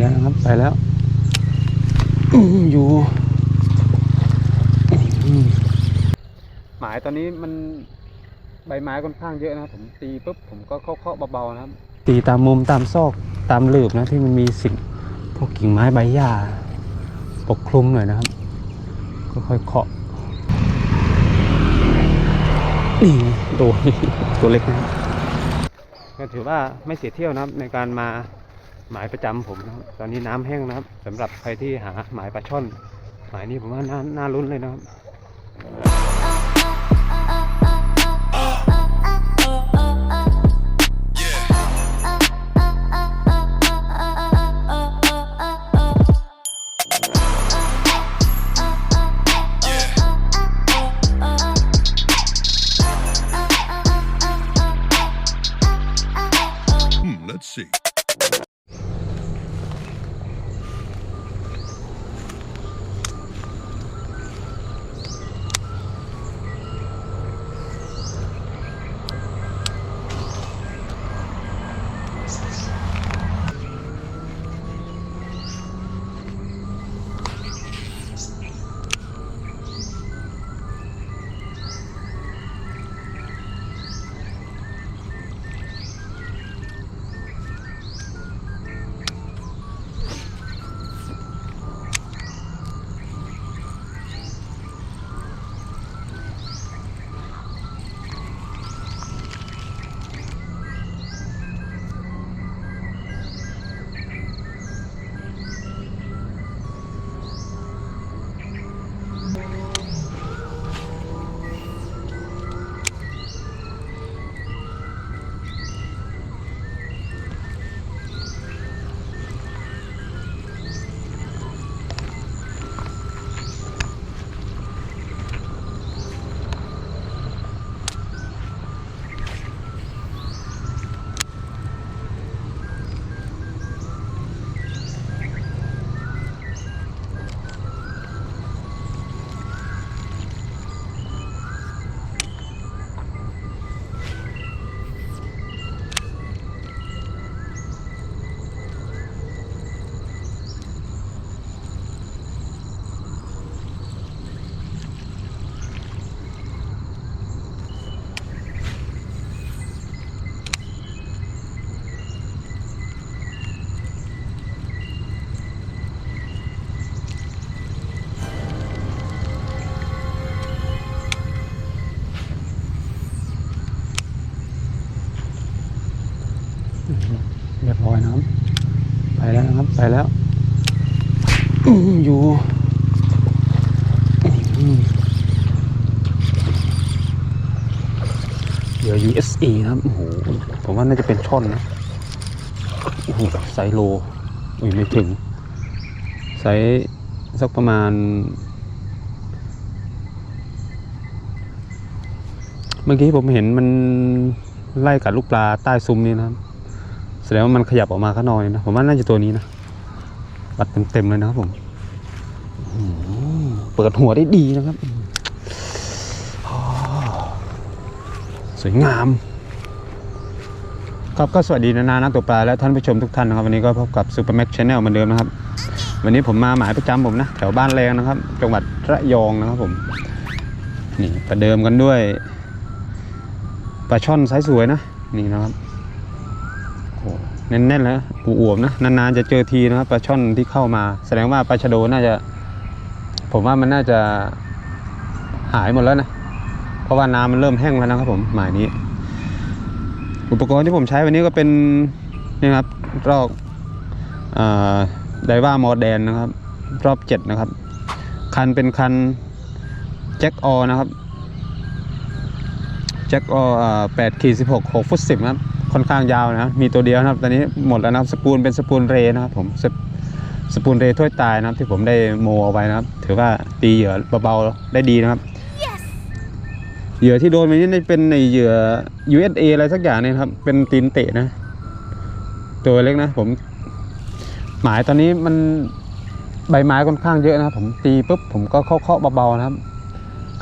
แล้วนะครับ ไปแล้วอื้ออยู่อื้อหมายตอนนี้มันใบไม้ค่อนข้างเยอะนะครับผมตีปุ๊บผมก็เคาะๆเบาๆนะครับตีตามมุมตามซอกตามหลืบนะที่มันมีสิ่งพวกกิ่งไม้ใบหญ้าปกคลุมหน่อยนะครับ ก็ค่อยเคาะนี่โดนตัวเล็กนะครับก็ถือว่าไม่เสียเที่ยวนะครับในการมา หมายประจำผมนะครับ ตอนนี้น้ำแห้งนะครับสำหรับใครที่หาหมายปลาช่อน หมายนี้ผมว่าน่าน่าลุ้นเลยนะครับ ไปแล้ว อยู่เดี๋ยว USE นะครับโอ้โหผมว่าน่าจะเป็นช่อนนะโอ้โหไซโลอุ้ยไม่ถึงไซส์สักประมาณ เมื่อกี้ผมเห็นมันไล่กัดลูกปลาใต้ซุ้มนี่นะครับแสดงว่ามันขยับออกมาข้างนอกนี่นะ ผมว่าน่าจะตัวนี้นะ ปัดเต็มๆเลยนะครับผมอื้อหือเปิดหัวได้ดีนะครับอ๋อสวยงาม ครับก็สวัสดีนานานักตกปลาและท่านผู้ชมทุกท่านนะครับ วันนี้ก็พบกับ Super Max Channel เหมือนเดิมนะครับ วันนี้ผมมาหมายประจำผมนะ แถวบ้านแรงนะครับ จังหวัดระยองนะครับผม นี่ประเดิมกันด้วยปลาช่อนไซส์สวยนะ นี่นะครับโอ้โห แน่นๆแล้วปูอวบนะนานๆจะเจอทีนะครับปลาช่อนที่เข้ามา แสดงว่าปลาชะโดน่าจะ ผมว่ามันน่าจะหายหมดแล้วนะเพราะว่าน้ำมันเริ่มแห้งแล้วนะครับผมหมายนี้ อุปกรณ์ที่ผมใช้วันนี้ก็เป็นนี่ครับรอกไดว่ามอแดนนะครับ รอบเจ็ดนะครับ คันเป็นคันแจ็คออนะครับแจ็คออแปดขีดสิบหกหกฟุตสิบครับ ค่อนข้างยาวนะครับ มีตัวเดียวนะครับ ตอนนี้หมดแล้วนะครับ สปูลเป็นสปูลเรนะครับ ผมสปสปูลเรถ้วยตายนะครับ ที่ผมได้โมเอาไว้นะครับ ถือว่าตีเหยื่อเบาๆได้ดีนะครับเหยื่อที่โดนไปนี่น่าจะเป็นในเหยื่อ USA อะไรสักอย่างเนี่ยครับ เป็นตีนเตะนะ ตัวเล็กนะ ผม หมายตอนนี้มันใบไม้ค่อนข้างเยอะนะครับ ผมตีปุ๊บผมก็เคาะๆเบาๆนะครับ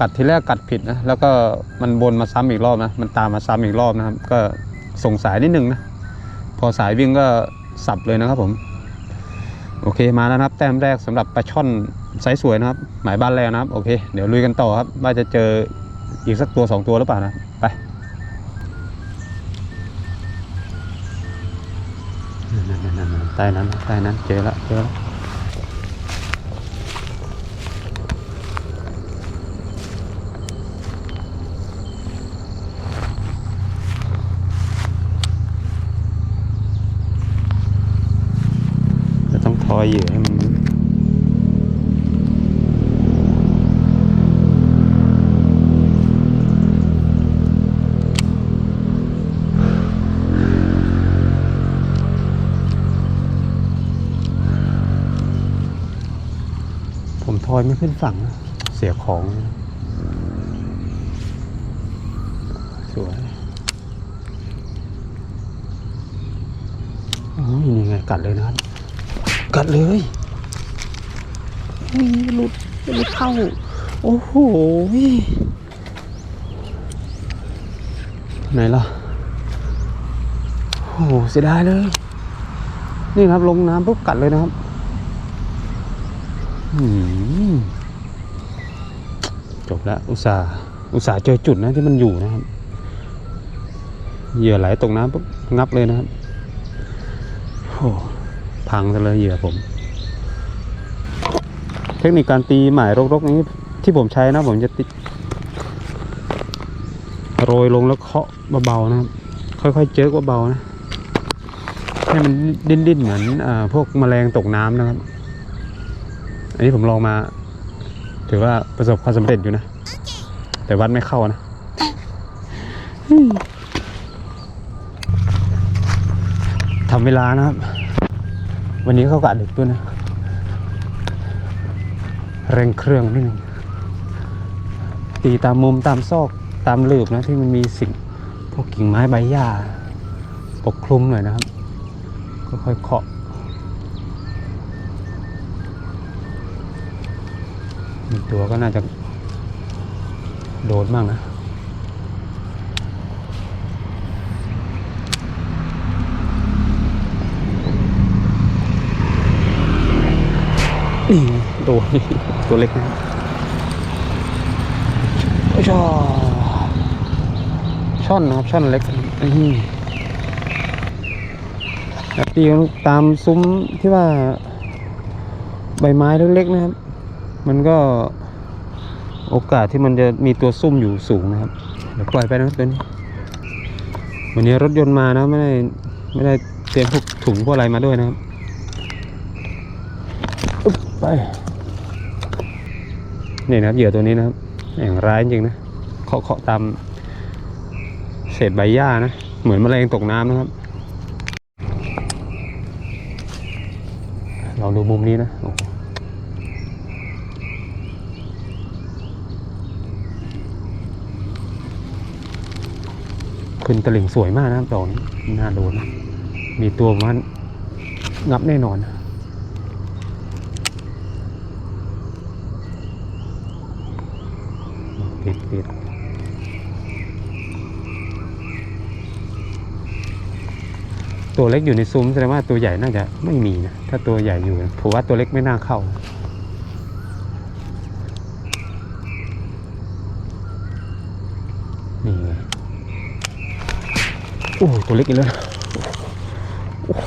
กัดทีแรกกัดผิดนะแล้วก็มันวนมาซ้ำอีกรอบนะมันตามมาซ้ำอีกรอบนะครับ ก็ ส่งสายนิดนึงนะ พอสายวิ่งก็สับเลยนะครับผม โอเคมาแล้วนะครับ แต้มแรกสำหรับปลาช่อนไซส์สวยนะครับ หมายบ้านแรกนะครับโอเคเดี๋ยวลุยกันต่อครับ ว่าจะเจออีกสักตัวสองตัวหรือเปล่านะ ไปนั่นๆๆๆใต้นั้นใต้นั้นเจอแล้วเจอแล้วจะต้ องทอยเหยื่อให้มันผมทอยไม่ขึ้นฝั่งเสียของ สวยโอ้ยนี่ไงกัดเลยนะ กัดเลยอุ้ยหลุดหลุดเข้า โอ้โหไหนล่ะ โอ้โหเสียดายเลย นี่ครับลงน้ำปุ๊บกัดเลยนะครับจบแล้วอุตส่าห์อุตส่าห์เจอจุดนะที่มันอยู่นะครับ เหยื่อไหลตกน้ำปุ๊บงับเลยนะครับโอ้ พังซะเลยเหยื่อผม เทคนิคการตีหมายรกๆนี้ที่ผมใช้นะผมจะติดโรยลงแล้วเคาะเบาๆนะครับค่อยๆเจิกเบาๆนะให้มันดิ้นๆเหมือนอพวกแมลงตกน้ำนะครับ อันนี้ผมลองมา ถือว่าประสบความสำเร็จอยู่นะ แต่วัดไม่เข้านะทำเวลานะครับ วันนี้เขากะดึกด้วยนะ เร่งเครื่องนิดนึงตีตามมุมตามซอกตามหลืบนะที่มันมีสิ่งพวกกิ่งไม้ใบหญ้าปกคลุมหน่อยนะครับ ค่อยๆเคาะตัวก็น่าจะโดนบ้างนะ นี่ตัว ตัวเล็กนะโอ้ยชอช่อนนะครับ ช่อนเล็กนี่แบบตีกันตามซุ้มที่ว่า ใบไม้เล็กๆนะครับ มันก็โอกาสที่มันจะมีตัวซุ่มอยู่สูงนะครับ เดี๋ยวปล่อยไปนะครับตัวนี้วันนี้รถยนต์มานะไม่ได้ไม่ได้เตรียมพวกถุงพวกอะไรมาด้วยนะครับอึ๊บ ไป นี่นะครับเหยื่อตัวนี้นะครับอย่างร้ายจริงนะเคาะเคาะตามเศษใบหญ้านะ เหมือนแมลงตกน้ำนะครับลองดูมุมนี้นะโอ้โหขึ้นตะลิ่งสวยมากนะครับดอกนี้น่าโดนนะ มีตัวมันงับแน่นอนนะปิดปิด ตัวเล็กอยู่ในซุ้มแสดงว่าตัวใหญ่น่าจะไม่มีนะ ถ้าตัวใหญ่อยู่ผมว่าตัวเล็กไม่น่าเข้า นี่ไงโอ้ตัวเล็กอีกแล้วโอ้โห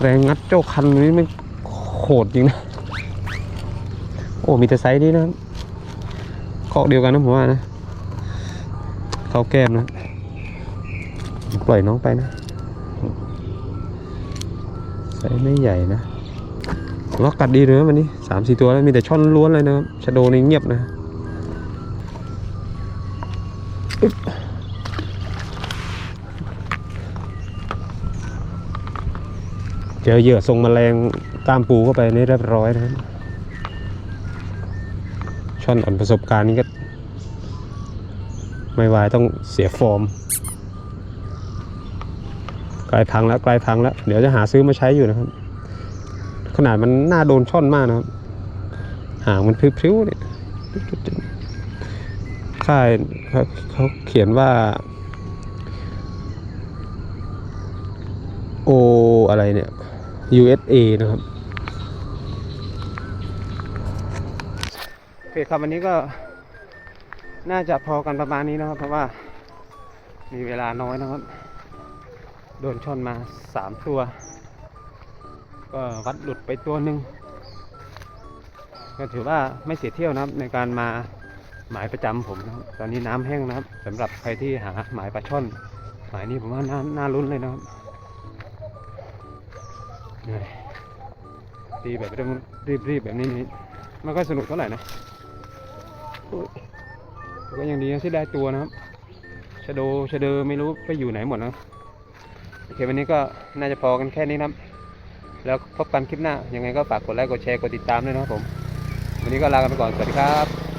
แรงงัดเจ้าคันนี้ไม่โหดจริงนะ โอ้มีแต่ไซส์นี้นะครับเคาะเดียวกันนะผมว่านะ เขาแก้มนะ ปล่อยน้องไปนะ ไซส์ไม่ใหญ่นะผมว่ากัดดีเลยนะวันนี้สามสี่ตัวแล้วมีแต่ช่อนล้วนเลยนะครับชะโดนี่เงียบนะเจอเหยื่อทรงแมลงก้ามปูเข้าไปนี่เรียบร้อยนะครับช่อนอ่อนประสบการณ์นี้ก็ ไม่ไหวต้องเสียฟอร์ม กลายพังแล้วใกลายพังแล้ว เดี๋ยวจะหาซื้อมาใช้อยู่นะครับ ขนาดมันน่าโดนช่อนมากนะครับ หางมันพริ้วๆเนี่ยค่ายเขาเขียนว่า โออะไรเนี่ย USA นะครับโอเคครับวันนี้ก็น่าจะพอกันประมาณนี้นะครับ เพราะว่ามีเวลาน้อยนะครับ โดนชนมาสามตัว ก็วัดหลุดไปตัวหนึ่งก็ถือว่าไม่เสียเที่ยวนะครับในการมาหมายประจำผมนะครับตอนนี้น้ำแห้งนะครับสำหรับใครที่หาหมายปลาช่อนหมายนี้ผมว่าน่าน่าลุ้นเลยนะครับเนี่ยตีแบบรีบแบบนี้นี่ไม่ค่อยสนุกเท่าไหร่นะก็ยังดีที่ได้ตัวนะครับชะโดชะเดอไม่รู้ไปอยู่ไหนหมดนะ โอเควันนี้ก็น่าจะพอกันแค่นี้นะครับ แล้วพบกันคลิปหน้า ยังไงก็ฝากกดไลค์ กดแชร์ กดติดตามด้วยนะครับผม วันนี้ก็ลากันไปก่อน สวัสดีครับ